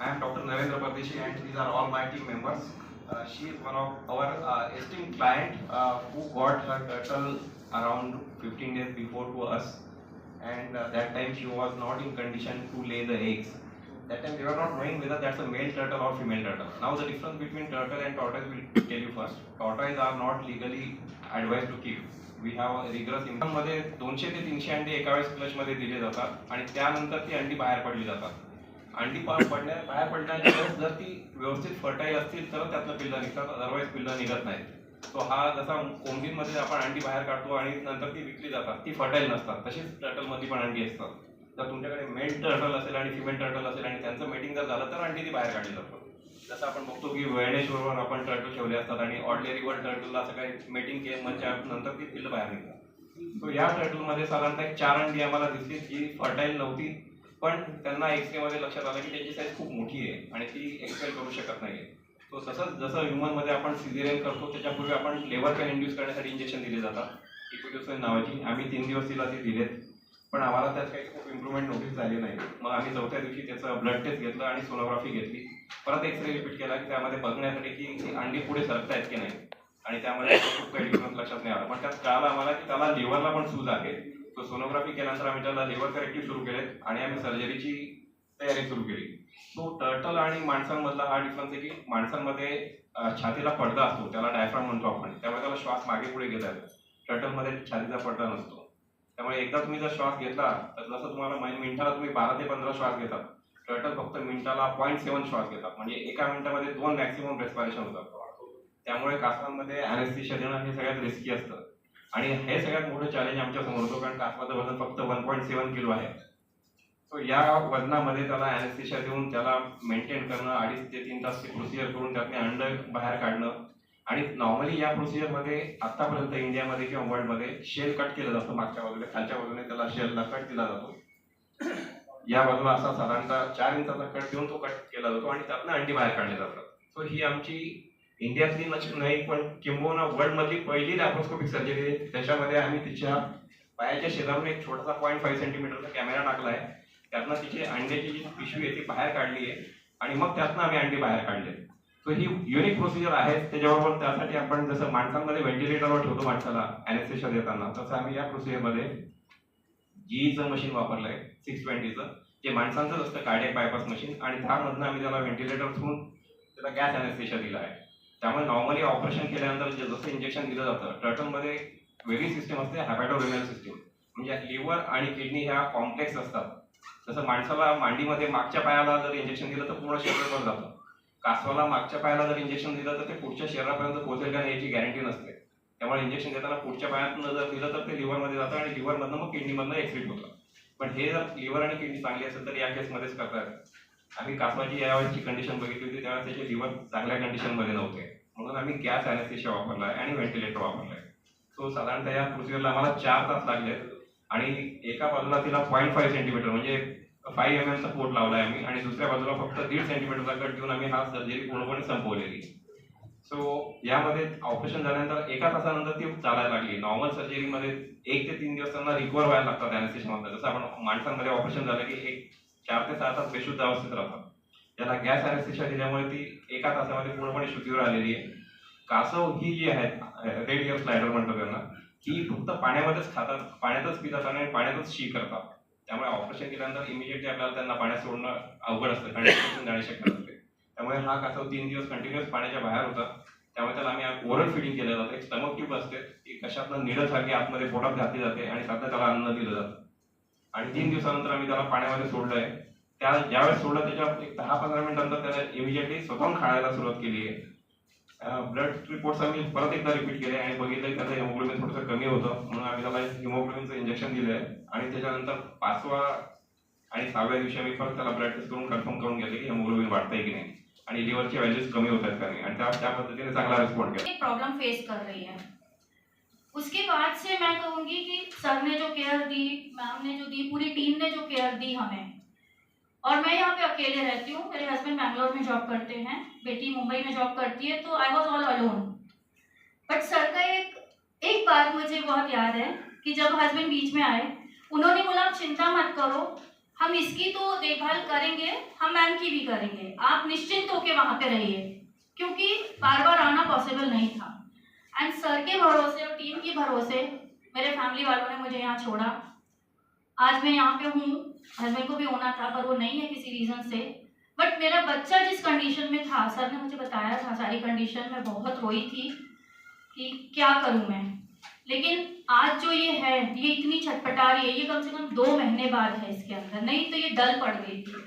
I am Dr. Narendra Pardeshi and these are all my team members. Uh, she is one of our uh, esteemed client uh, who got her turtle around 15 days before to us and uh, that time she was not in condition to lay the eggs. That time we were not knowing whether that's a male turtle or female turtle. Now the difference between turtle and tortoise will tell you first. Tortoise are not legally advised to keep. We have a rigorous income मध्ये दोनशे ते तीनशे अंडी एका वेळेस clutch मध्ये दिले जातात आणि त्यानंतर ती अंडी बाहेर पडली जातात अंडी पार पडल्या बाहेर पडल्याच्या जर ती व्यवस्थित फर्टाईल असतील तर त्यातलं पिल्ला निघतात अदरवाईज पिल्ला निघत नाहीत सो हा जसा कोंबीमध्ये आपण अंडी बाहेर काढतो आणि नंतर ती विकली जातात ती फर्टाईल नसतात तशीच टर्टलमध्ये पण अंडी असतात. जर तुमच्याकडे मेल टर्टल असेल आणि फिमेल टर्टल असेल आणि त्यांचं मेटिंग जर झालं तर अंडी ती बाहेर काढली जातात. जसं आपण बघतो की वेळेश्वरवर आपण टर्टल ठेवले असतात आणि ऑर्डिनरीवर टर्टलला असं काही मेटिंग केल्याच्यानंतर ती पिल्लं बाहेर निघतात. सो या टर्टलमध्ये साधारणतः चार अंडी आम्हाला दिसली जी फर्टाईल नव्हती पण त्यांना एक्सरे मध्ये लक्षात आलं की त्यांची साईज खूप मोठी आहे आणि ती एक्सपेल करू शकत नाहीये. तो तसंच जसं ह्युमनमध्ये आपण सिझेरियन करतो त्याच्यापूर्वी आपण लेबर पेन इंड्यूस करण्यासाठी इंजेक्शन दिले जातात. इक्विट्युसन नावाची. आम्ही तीन दिवस तिला ती दिलेत. पण आम्हाला त्यात काही खूप इम्प्रुव्हमेंट नोटीस झाली नाही. मग आम्ही चौथ्या दिवशी त्याचं ब्लड टेस्ट घेतलं आणि सोनोग्राफी घेतली. परत एक्सरे रिपीट केला. की त्यामध्ये बघण्यासाठी की ती अंडी पुढे सरकतायत की नाही. आणि त्यामध्ये खूप काही डिफरन्स लक्षात नाही आला. पण त्यात कळालं आम्हाला की त्याला लिव्हरला पण सूज आहे. सो सोनोग्राफी केल्यानंतर आम्ही त्याला लिव्हर करेक्टिव्ह सुरू केले आणि आम्ही सर्जरीची तयारी सुरू केली. तो टर्टल आणि माणसांमधला हा डिफरन्स आहे की माणसांमध्ये छातीला पडदा असतो त्याला डायफ्राम म्हणतो आपण. त्यामुळे त्याला श्वास मागे पुढे घेता येतो. टर्टलमध्ये छातीचा पडदा नसतो. त्यामुळे एकदा तुम्ही जर श्वास घेतला तर जसं तुम्हाला म्हणजे मिनिटाला तुम्ही बारा ते पंधरा श्वास घेतात. टर्टल फक्त मिनिटाला पॉईंट सेवन श्वास घेतात. म्हणजे एका मिनिटामध्ये दोन मॅक्सिमम रेस्पायरेशन होतात. त्यामुळे कासांमध्ये अनेस्थिशिया देणं हे सगळ्यात रिस्की असतं. आणि हे सगळ्यात मोठं चॅलेंज आमच्यासमोर होतं कारण कासवाचं वजन फक्त वन पॉईंट सेवन किलो आहे. सो या वजनामध्ये त्याला अनेस्थेशिया देऊन त्याला मेंटेन करणं अडीच ते तीन तास प्रोसिजर करून त्यातले अंड बाहेर काढणं. आणि नॉर्मली या प्रोसिजरमध्ये आतापर्यंत इंडियामध्ये किंवा वर्ल्डमध्ये शेल कट केलं जातं मागच्या बाजूला खालच्या बाजूने त्याला शेलला कट दिला जातो. या बाजूला असा साधारणतः चार इंचाचा कट देऊन तो कट केला जातो आणि त्यातनं अंडी बाहेर काढले जातात. सो ही आमची इंडियातली नाही पण किंबहुना वर्ल्ड मधली पहिली लॅप्रोस्कोपिक सर्जरी आहे. त्याच्यामध्ये आम्ही तिच्या पायाच्या शेजारून एक छोटासा पॉईंट फाईव्ह सेंटीमीटरचा कॅमेरा टाकलाय. त्यातनं तिची अंड्याची जी पिशवी आहे ती बाहेर काढली आहे. आणि मग त्यातनं आम्ही अंडी बाहेर काढले. सो ही युनिक प्रोसिजर आहे. त्याच्याबरोबर त्यासाठी आपण जसं माणसांमध्ये व्हेंटिलेटरवर ठेवतो माणसाला अॅनेस्थेशिया देताना तसं आम्ही या प्रोसिजरमध्ये जीईचं मशीन वापरलंय सिक्स ट्वेंटीचं जे माणसांचंच असतं कार्डियक बायपास मशीन आणि त्यामधनं आम्ही त्याला व्हेंटिलेटर थ्रून त्याला गॅस अॅनेस्थेशिया दिला आहे. त्यामुळे नॉर्मली ऑपरेशन केल्यानंतर म्हणजे जसं इंजेक्शन दिलं जातं टर्टलमध्ये वेगळी सिस्टम असते हॅपॅटोरिनल सिस्टम म्हणजे लिव्हर आणि किडनी ह्या कॉम्प्लेक्स असतात. जसं माणसाला मांडीमध्ये मागच्या पायाला जर इंजेक्शन दिलं तर पूर्ण शरीरावर जातं. कासवाला मागच्या पायाला जर इंजेक्शन दिलं तर ते पुढच्या शरीरापर्यंत पोहोचेल का नाही याची गॅरंटी नसते. त्यामुळे इंजेक्शन देताना पुढच्या पायातून जर दिलं तर ते लिव्हरमध्ये जातं आणि लिव्हरमधनं मग किडनीमधनं एक्सिट होतं. पण हे जर लिव्हर आणि किडनी चांगली असेल तर या केसमध्येच करतात आम्ही कासवाची यावेळेसची कंडिशन बघितली होती त्यावेळेस त्याचे लिव्हर चांगल्या कंडिशनमध्ये नव्हते. म्हणून आम्ही गॅस अॅनेस्थेशिया वापरला आहे आणि व्हेंटिलेटर वापरलाय. सो साधारणतः या प्रोसिजरला आम्हाला चार तास लागले आणि एका बाजूला तिला पॉईंट फाईव्ह सेंटीमीटर म्हणजे फाईव्ह एम एमचा पोट लावलाय आम्ही आणि दुसऱ्या बाजूला फक्त दीड सेंटीमीटरचा कट घेऊन आम्ही हा सर्जरी पूर्णपणे संपवलेली. सो यामध्ये ऑपरेशन झाल्यानंतर एका तासानंतर ती चालायला लागली. नॉर्मल सर्जरीमध्ये एक ते तीन दिवस त्यांना रिकवर व्हायला लागतात अॅनेस्थेशियामध्ये जसं आपण माणसांमध्ये ऑपरेशन झालं की एक चार ते सहा तास बेशुद्ध अवस्थेत राहतात. त्याला गॅस अरेस्टेशन दिल्यामुळे ती एका तासामध्ये पूर्णपणे शुद्धीवर आलेली आहे. कासव ही जी आहेत रेड इयर स्लायडर म्हणतो त्यांना ही फक्त पाण्यामध्येच खातात पाण्यातच पितात आणि पाण्यातच शी करतात. त्यामुळे ऑपरेशन केल्यानंतर इमिजिएटली आपल्याला त्यांना पाण्यात सोडणं अवघड असतं कारण जाणे शक्य असते. त्यामुळे हा कासव तीन दिवस कंटिन्युअस पाण्याच्या बाहेर होता. त्यामुळे त्याला आम्ही ओरल फिडिंग केलं जातं. एक स्टमक ट्यूब असते ती कशातनं निडसारखी आतमध्ये पोटात घातली जाते आणि सध्या त्याला अन्न दिलं जातं. आणि तीन दिवसानंतर आम्ही त्याला पाण्यामध्ये सोडलंय. त्या ज्यावेळेस सोडलं त्याच्या एक दहा पंधरा मिनिटांनंतर त्याने इमिजिएटली स्वतःहून खायला सुरुवात केली. आहे ब्लड रिपोर्ट्स आम्ही परत एकदा रिपीट केले आणि बघितलं की त्याचं हिमोग्लोबिन थोडंसं कमी होतं. म्हणून आम्ही त्याला हिमोग्लोबिनचं इंजेक्शन दिलं आहे आणि त्याच्यानंतर पाचवा आणि सहाव्या दिवशी आम्ही परत त्याला ब्लड टेस्ट करून कन्फर्म करून घेतले की हिमोग्लोबिन वाढतंय की नाही. आणि लिव्हरचे व्हॅल्यूज कमी होत आहेत का नाही. आणि त्या पद्धतीने चांगला रिस्पॉन्ड केला. प्रॉब्लेम फेस कर रही है मैं कहूँगी कि सर ने जो केयर दी मैम ने जो दी, पूरी टीम ने जो केयर दी हमें। और मैं यहाँ पे अकेले रहती हूँ, मेरे हस्बैंड बैंगलोर में जॉब करते हैं, बेटी मुंबई में जॉब करती है तो I was all alone but sir का एक एक बात मुझे बहुत याद है कि जब हस्बैंड बीच में आए, उन्होंने बोला, आप चिंता मत करो, हम इसकी तो देखभाल करेंगे, हम मैम की भी करेंगे। आप निश्चिंत होकर वहाँ पे रहिए, क्योंकि बार बार आना पॉसिबल नहीं था. एंड सर के भरोसे और टीम के भरोसे मेरे फैमिली वालों ने मुझे यहाँ छोड़ा। आज मैं यहाँ पे हूँ। हस्बैंड को भी होना था, पर वो नहीं है किसी रीज़न से। बट मेरा बच्चा जिस कंडीशन में था सर ने मुझे बताया था, सारी कंडीशन में बहुत रोई थी कि क्या करूँ मैं। लेकिन आज जो ये है, ये इतनी छटपटा रही है, ये कम से कम दो महीने बाद है इसके अंदर। नहीं तो ये डल पड़ गई थी।